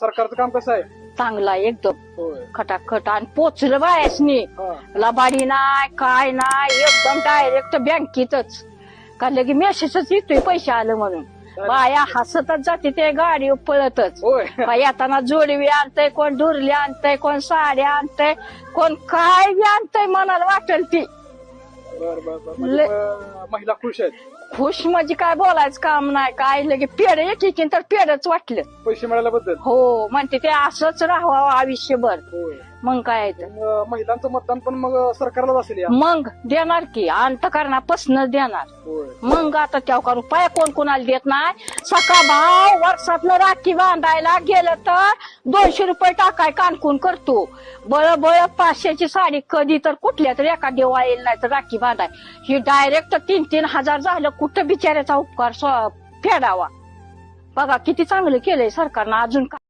सरकारचं काम कसं आहे? चांगला एकदम. होय. खटाखट आणि पोचलं बायासनी हा. लबाडी नाही काय नाही एकदम डायरेक्ट बँकेतच. का लगे मेसेजच येतोय पैसे आलं म्हणून. बाया हसतच जाते ते गाडी पळतच. होय. बाई येताना जोडवी आणतय कोण दुरली आणतय कोण साड्या आणतय कोण काय बी आणतय मनाला वाटेल ती. बर बर बर. म्हणजे, ले- अं, महिला खुश आहेत? खुश म्हणजे काय बोलायचं काम नाही काय लगे पेड एक तर पेडच वाटलं. पैसे मिळाल्याबद्दल? हो म्हणते ते असंच राहावं आयुष्यभर. होय. मग काय तर. अं, महिलांचं मतदान पण मग अं, सरकारलाच असेल या. मग देणार की अंतकरणापासूनच देणार. होय. मग आता त्या का रुपया कोण कोणाला देत नाही? सका भाव वर्षातनं राखी बांधायला गेलं तर दोनशे रुपये टाकाय कानकून करतो. बळ बळ पाचशेची साडी कधी तर कुठल्या तरी एका दिवाळीला नाही तर राखी बांधाय. ही डायरेक्ट तीन तीन हजार झालं कुठं बिचाऱ्याचा उपकार स्व- फेडावा. बघा किती चांगलं केलंय सरकारनं अजून काय